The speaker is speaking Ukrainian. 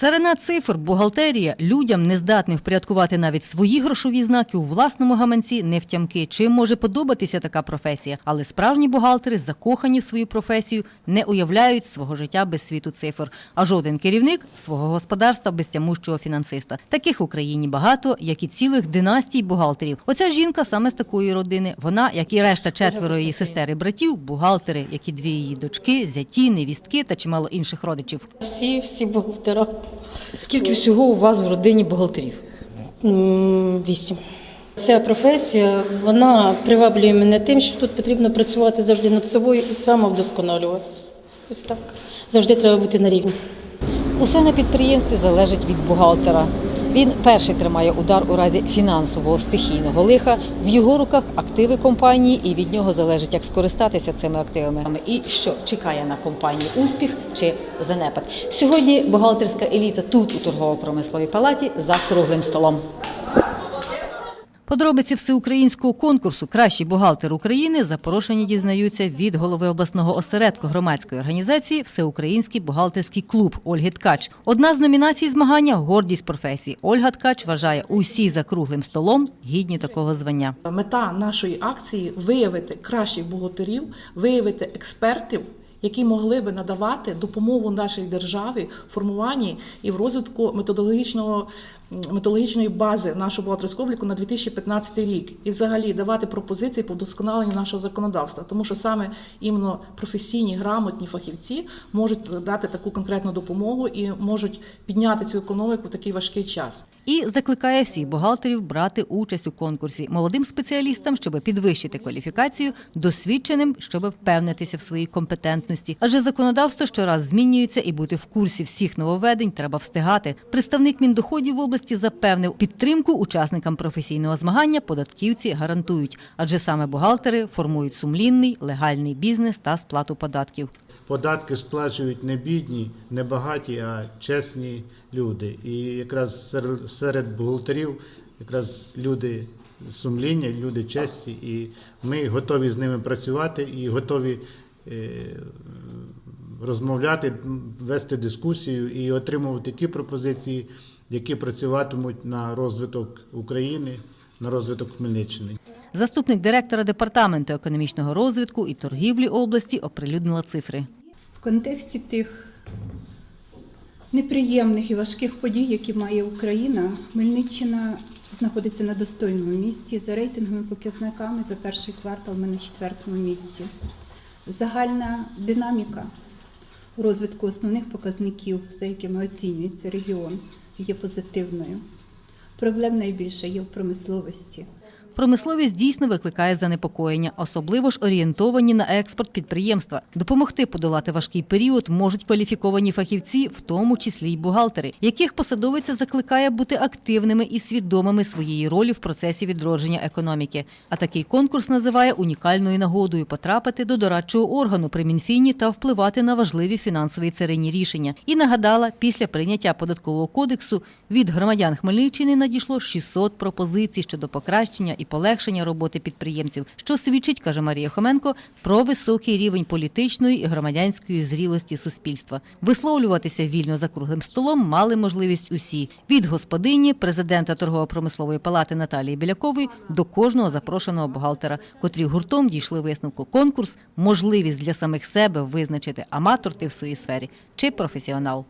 Царина цифр, бухгалтерія людям не здатний впорядкувати навіть свої грошові знаки у власному гаманці не втямки. Чим може подобатися така професія, але справжні бухгалтери, закохані в свою професію, не уявляють свого життя без світу цифр. А жоден керівник свого господарства без тямущого фінансиста. Таких в Україні багато, як і цілих династій бухгалтерів. Оця жінка саме з такої родини. Вона, як і решта четверо її сестер і братів, бухгалтери, як і дві її дочки, зяті, невістки та чимало інших родичів. Всі, всі бухгалтера. Скільки всього у вас в родині бухгалтерів? Вісім. Ця професія вона приваблює мене тим, що тут потрібно працювати завжди над собою і самовдосконалюватися. Ось так. Завжди треба бути на рівні. Усе на підприємстві залежить від бухгалтера. Він перший тримає удар у разі фінансового стихійного лиха. В його руках активи компанії, і від нього залежить, як скористатися цими активами. І що чекає на компанії успіх чи занепад. Сьогодні бухгалтерська еліта тут, у торгово-промисловій палаті, за круглим столом. Подробиці всеукраїнського конкурсу Кращий бухгалтер України запрошені дізнаються від голови обласного осередку громадської організації Всеукраїнський бухгалтерський клуб Ольги Ткач. Одна з номінацій змагання гордість професії. Ольга Ткач вважає усі за круглим столом гідні такого звання. Мета нашої акції виявити кращих бухгалтерів, виявити експертів, які могли би надавати допомогу нашій державі в формуванні і в розвитку методологічного. Методологічної бази нашого обліку на 2015 рік і взагалі давати пропозиції по вдосконаленню нашого законодавства, тому що саме іменно професійні грамотні фахівці можуть дати таку конкретну допомогу і можуть підняти цю економіку в такий важкий час. І закликає всіх бухгалтерів брати участь у конкурсі молодим спеціалістам, щоб підвищити кваліфікацію, досвідченим, щоб впевнитися в своїй компетентності. Адже законодавство щораз змінюється і бути в курсі всіх нововведень треба встигати. Представник Міндоходів в області запевнив, підтримку учасникам професійного змагання податківці гарантують, адже саме бухгалтери формують сумлінний легальний бізнес та сплату податків. Податки сплачують не бідні, не багаті, а чесні люди. І якраз серед, бухгалтерів якраз люди сумління, люди честі, і ми готові з ними працювати і готові е, розмовляти, вести дискусію і отримувати ті пропозиції, які працюватимуть на розвиток України, на розвиток Хмельниччини. Заступник директора департаменту економічного розвитку і торгівлі області оприлюднила цифри. В контексті тих неприємних і важких подій, які має Україна, Хмельниччина знаходиться на достойному місці. За рейтинговими показниками за перший квартал ми на четвертому місці. Загальна динаміка розвитку основних показників, за якими оцінюється регіон, є позитивною. Проблем найбільше є в промисловості. Промисловість дійсно викликає занепокоєння, особливо ж орієнтовані на експорт підприємства. Допомогти подолати важкий період можуть кваліфіковані фахівці, в тому числі й бухгалтери, яких посадовиця закликає бути активними і свідомими своєї ролі в процесі відродження економіки. А такий конкурс називає унікальною нагодою потрапити до дорадчого органу при Мінфіні та впливати на важливі фінансові царині рішення. І нагадала, після прийняття податкового кодексу від громадян Хмельниччини надійшло 600 пропозицій щодо покращення і полегшення роботи підприємців, що свідчить, каже Марія Хоменко, про високий рівень політичної і громадянської зрілості суспільства. Висловлюватися вільно за круглим столом мали можливість усі від господині, президента торгово-промислової палати Наталії Білякової до кожного запрошеного бухгалтера, котрі гуртом дійшли висновку конкурс, можливість для самих себе визначити аматор ти в своїй сфері чи професіонал.